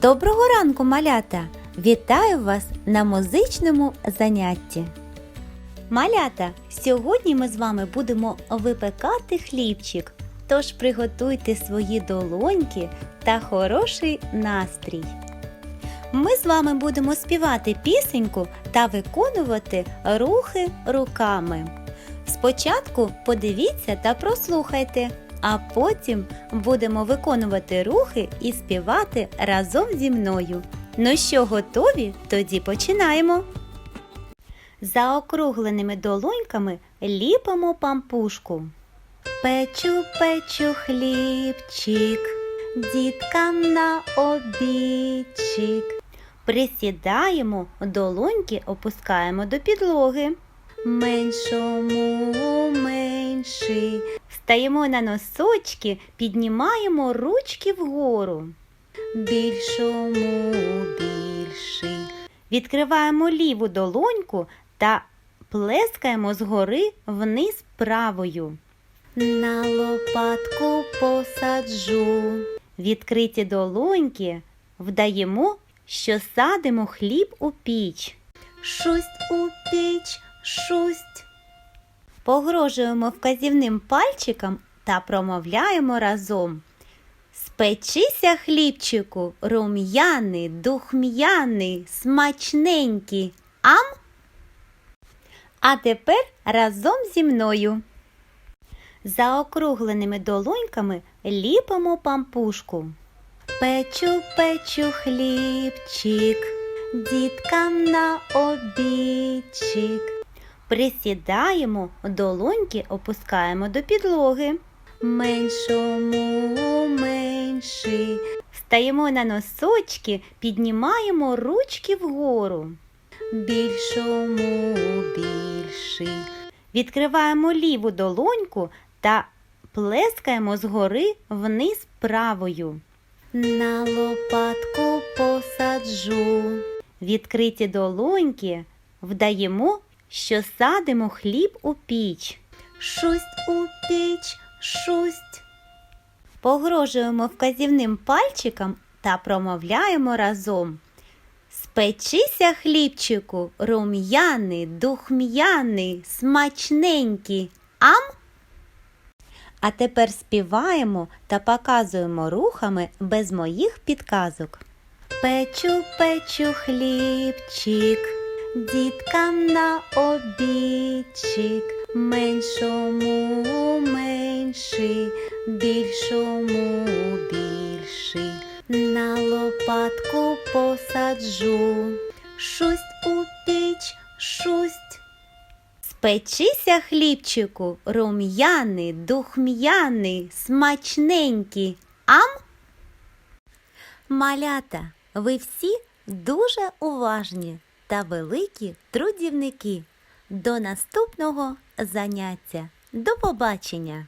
Доброго ранку, малята! Вітаю вас на музичному занятті. Малята, сьогодні ми з вами будемо випекати хлібчик. Тож приготуйте свої долоньки та хороший настрій. Ми з вами будемо співати пісеньку та виконувати рухи руками. Спочатку подивіться та прослухайте, а потім будемо виконувати рухи і співати разом зі мною. Ну що, готові? Тоді починаємо. За округленими долоньками ліпимо пампушку. Печу, печу хлібчик, діткам на обідчик. Присідаємо, долоньки опускаємо до підлоги. Меншому менший. Встаємо на носочки, піднімаємо ручки вгору. Більшому більший. Відкриваємо ліву долоньку та плескаємо згори вниз правою. На лопатку посаджу. Відкриті долоньки вдаємо, що садимо хліб у піч. Шусть у піч, шусть. Погрожуємо вказівним пальчиком та промовляємо разом. Спечися хлібчику, рум'яний, духм'яний, смачненький. Ам? А тепер разом зі мною. За округленими долоньками ліпимо пампушку. Печу, печу хлібчик, діткам на обідчик. Присідаємо, долоньки опускаємо до підлоги. Меншому менший. Встаємо на носочки, піднімаємо ручки вгору. Більшому більший. Відкриваємо ліву долоньку та плескаємо згори вниз правою. На лопатку посаджу. Відкриті долоньки вдаємо, що садимо хліб у піч. Шусть у піч, шусть. Погрожуємо вказівним пальчиком та промовляємо разом. Спечися хлібчику, рум'яний, духм'яний, смачненький. Ам? А тепер співаємо та показуємо рухами без моїх підказок. Печу, печу хлібчик, діткам на обідчик, меншому менший, більшому більший. На лопатку посаджу, шусть у піч, шусть. Спечися хлібчику, рум'яний, духм'яний, смачненький. Ам? Малята, ви всі дуже уважні та великі трудівники. До наступного заняття. До побачення!